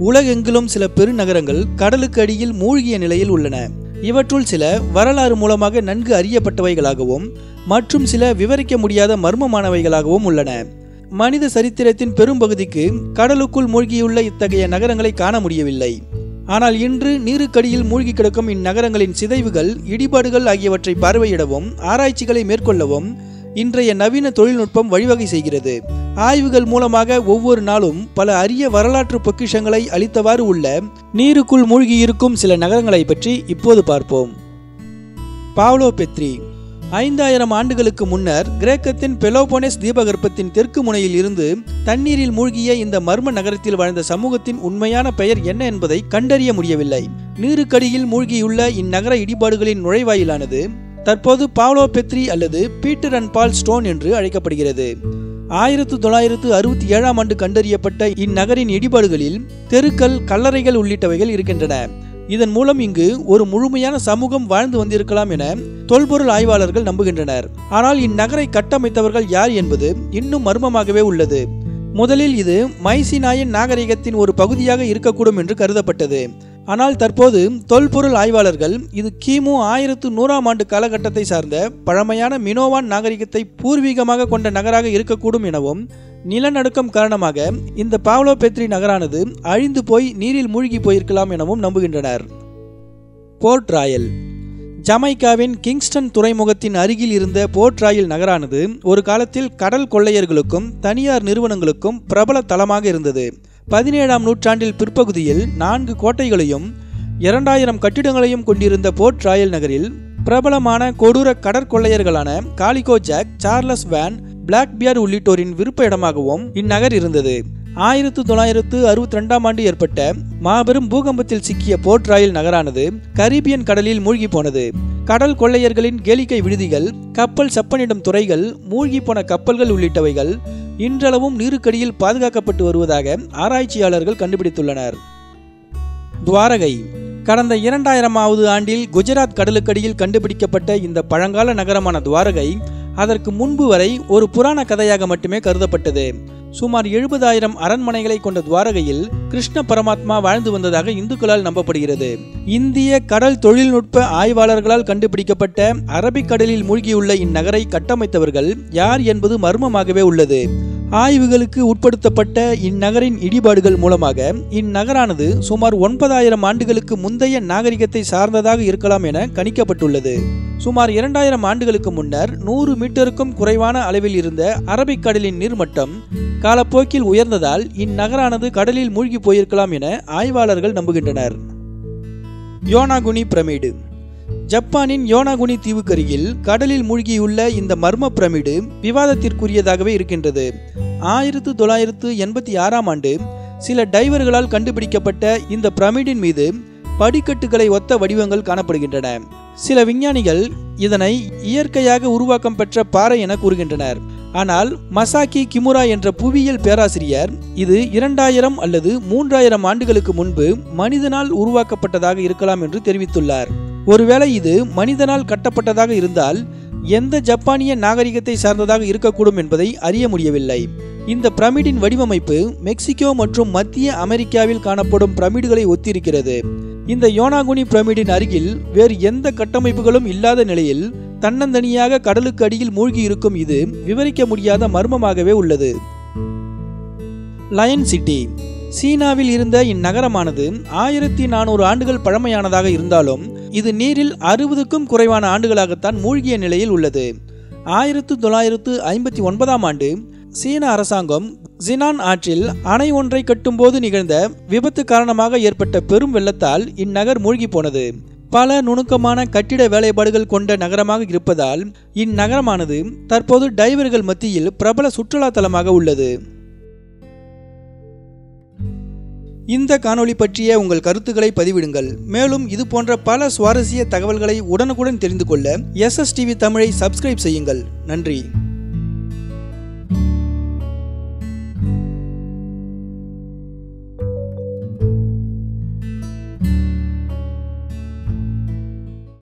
உலகெங்கிலும் சில பெருநகரங்கள் கடலுக்கு அடியில் மூழ்கிய நிலையில் உள்ளன. இவற்றுள் சில வரலாறு மூலமாக நன்கு அறியப்பட்டவைகளாகவும் மற்றும் சில விவரிக்க முடியாத மர்மமானவைகளாகவும் உள்ளன. மனித சரித்திரத்தின் பெரும்பகுதிக்கு கடலுக்குள் மூழ்கியுள்ள இத்தகைய நகரங்களை காண முடியவில்லை. ஆனால் இன்று நீருக்கடியில் மூழ்கி கிடக்கும் இந்நகரங்களின் சிதைவுகள் இடிபாடுகள் ஆகியவற்றை பார்வையிடவும் ஆராய்ச்சிகளை மேற்கொள்ளவும் இன்றைய நவீன தொழில்நுட்பம் வழிவகை செய்கிறது. ஆய்வுகள் மூலமாக ஒவ்வொரு நாளும் பல அரிய வரலாற்று பொக்கிஷங்களை அளித்தவாறு உள்ள நீருக்குள் மூழ்கியிருக்கும் சில நகரங்களை பற்றி இப்போது பார்ப்போம். பாவ்லோ பெத்ரி ஐந்தாயிரம் ஆண்டுகளுக்கு முன்னர் கிரேக்கத்தின் பெலோபோனேஸ் தீபகற்பத்தின் தெற்கு முனையில் இருந்து தண்ணீரில் மூழ்கிய இந்த மர்ம நகரத்தில் வாழ்ந்த சமூகத்தின் உண்மையான பெயர் என்ன என்பதை கண்டறிய முடியவில்லை. நீருக்கடியில் மூழ்கியுள்ள இந்நகர இடிபாடுகளின் நுழைவாயிலானது தற்போது பாவ்லோ பெத்ரி அல்லது பீட்டர் அண்ட் பால் ஸ்டோன் என்று அழைக்கப்படுகிறது. ஆயிரத்து தொள்ளாயிரத்து அறுபத்தி ஏழாம் ஆண்டு கண்டறியப்பட்ட இந்நகரின் இடிபாடுகளில் தெருக்கள் கல்லறைகள் உள்ளிட்டவைகள் இருக்கின்றன. இதன் மூலம் இங்கு ஒரு முழுமையான சமூகம் வாழ்ந்து வந்திருக்கலாம் என தொல்பொருள் ஆய்வாளர்கள் நம்புகின்றனர். ஆனால் இந்நகரை கட்டமைத்தவர்கள் யார் என்பது இன்னும் மர்மமாகவே உள்ளது. முதலில் இது மைசினாயின் நாகரிகத்தின் ஒரு பகுதியாக இருக்கக்கூடும் என்று கருதப்பட்டது. ஆனால் தற்போது தொல்பொருள் ஆய்வாளர்கள் இது கிமு ஆயிரத்து நூறாம் ஆண்டு காலகட்டத்தை சார்ந்த பழமையான மினோவான் நாகரிகத்தை பூர்வீகமாக கொண்ட நகராக இருக்கக்கூடும் எனவும் நிலநடுக்கம் காரணமாக இந்த பாவ்லோ பெத்ரி நகரானது அழிந்து போய் நீரில் மூழ்கி போயிருக்கலாம் எனவும் நம்புகின்றனர். Board Royal. ஜமைக்காவின் கிங்ஸ்டன் துறைமுகத்தின் அருகில் இருந்த போர்ட் ராயல் நகரானது ஒரு காலத்தில் கடல் கொள்ளையர்களுக்கும் தனியார் நிறுவனங்களுக்கும் பிரபல தளமாக இருந்தது. பதினேழாம் நூற்றாண்டில் பிற்பகுதியில் நான்கு கோட்டைகளையும் இரண்டாயிரம் கட்டிடங்களையும் கொண்டிருந்த போர்ட் ராயல் நகரில் பிரபலமான கொடூர கடற்கொள்ளையர்களான Calico Jack Charles Vane Blackbeard உள்ளிட்டோரின் விருப்ப இடமாகவும் இந்நகர் இருந்தது. ஆயிரத்து தொள்ளாயிரத்து அறுபத்தி ரெண்டாம் ஆண்டு ஏற்பட்ட மாபெரும் பூகம்பத்தில் சிக்கிய போர்ட் ராயல் நகரானது கரீபியன் கடலில் மூழ்கி போனது. கடல் கொள்ளையர்களின் கேளிக்கை விடுதிகள் கப்பல் செப்பனிடும் துறைகள் மூழ்கி போன கப்பல்கள் உள்ளிட்டவைகள் இன்றளவும் நீருக்கடியில் பாதுகாக்கப்பட்டு வருவதாக ஆராய்ச்சியாளர்கள் கண்டுபிடித்துள்ளனர். துவாரகை கடந்த இரண்டாயிரமாவது ஆண்டில் குஜராத் கடலுக்கடியில் கண்டுபிடிக்கப்பட்ட இந்த பழங்கால நகரமான துவாரகை அதற்கு முன்பு வரை ஒரு புராண கதையாக மட்டுமே கருதப்பட்டது. சுமார் எழுபதாயிரம் அரண்மனைகளை கொண்ட துவாரகையில் கிருஷ்ண பரமாத்மா வாழ்ந்து வந்ததாக இந்துக்களால் நம்பப்படுகிறது. இந்திய கடல் தொழில்நுட்ப ஆய்வாளர்களால் கண்டுபிடிக்கப்பட்ட அரபிக்கடலில் மூழ்கியுள்ள இந்நகரை கட்டமைத்தவர்கள் யார் என்பது மர்மமாகவே உள்ளது. ஆய்வுகளுக்கு உட்படுத்தப்பட்ட இந்நகரின் இடிபாடுகள் மூலமாக இந்நகரானது சுமார் ஒன்பதாயிரம் ஆண்டுகளுக்கு முந்தைய நாகரிகத்தை சார்ந்ததாக இருக்கலாம் என கணிக்கப்பட்டுள்ளது. சுமார் இரண்டாயிரம் ஆண்டுகளுக்கு முன்னர் நூறு மீட்டருக்கும் குறைவான அளவில் இருந்த அரபிக்கடலின் நீர்மட்டம் காலப்போக்கில் உயர்ந்ததால் இந்நகரானது கடலில் மூழ்கி போயிருக்கலாம் என ஆய்வாளர்கள் நம்புகின்றனர். Yonaguni pyramid. ஜப்பானின் யோனாகுனி தீவுக்கருகில் கடலில் மூழ்கியுள்ள இந்த மர்ம பிரமிடு விவாதத்திற்குரியதாகவே இருக்கின்றது. ஆயிரத்து தொள்ளாயிரத்து எண்பத்தி ஆறாம் ஆண்டு சில டைவர்களால் கண்டுபிடிக்கப்பட்ட இந்த பிரமிடின் மீது படிக்கட்டுகளை ஒத்த வடிவங்கள் காணப்படுகின்றன. சில விஞ்ஞானிகள் இதனை இயற்கையாக உருவாக்கம் பெற்ற பாறை என கூறுகின்றனர். ஆனால் மசாக்கி கிமுரா என்ற புவியியல் பேராசிரியர் இது இரண்டாயிரம் அல்லது மூன்றாயிரம் ஆண்டுகளுக்கு முன்பு மனிதனால் உருவாக்கப்பட்டதாக இருக்கலாம் என்று தெரிவித்துள்ளார். ஒருவேளை இது மனிதனால் கட்டப்பட்டதாக இருந்தால் எந்த ஜப்பானிய நாகரிகத்தை சார்ந்ததாக இருக்கக்கூடும் என்பதை அறிய முடியவில்லை. இந்த பிரமிடின் வடிவமைப்பு மெக்சிகோ மற்றும் மத்திய அமெரிக்காவில் காணப்படும் பிரமிடுகளை ஒத்திருக்கிறது. இந்த யோனாகுனி பிரமிடின் அருகில் வேறு எந்த கட்டமைப்புகளும் இல்லாத நிலையில் தன்னந்தனியாக கடலுக்கு அடியில் மூழ்கி இருக்கும் இது விவரிக்க முடியாத மர்மமாகவே உள்ளது. Lion city. சீனாவில் இருந்த இந்நகரமானது ஆயிரத்தி நானூறு ஆண்டுகள் பழமையானதாக இருந்தாலும் இது நீரில் அறுபதுக்கும் குறைவான ஆண்டுகளாகத்தான் மூழ்கிய நிலையில் உள்ளது. ஆயிரத்து தொள்ளாயிரத்து ஐம்பத்தி ஒன்பதாம் ஆண்டு சீன அரசாங்கம் ஜினான் ஆற்றில் அணை ஒன்றை கட்டும்போது நிகழ்ந்த விபத்து காரணமாக ஏற்பட்ட பெரும் வெள்ளத்தால் இந்நகர் மூழ்கி போனது. பல நுணுக்கமான கட்டிட வேலைப்பாடுகள் கொண்ட நகரமாக இருப்பதால் இந்நகரமானது தற்போது டைவர்கள் மத்தியில் பிரபல சுற்றுலா தலமாக உள்ளது. இந்த காணொளி பற்றிய உங்கள் கருத்துக்களை பதிவிடுங்கள். மேலும் இது போன்ற பல சுவாரஸ்ய தகவல்களை உடனுக்குடன் தெரிந்து கொள்ள எஸ்எஸ்டிவி தமிழை சப்ஸ்கிரைப் செய்யுங்கள். நன்றி.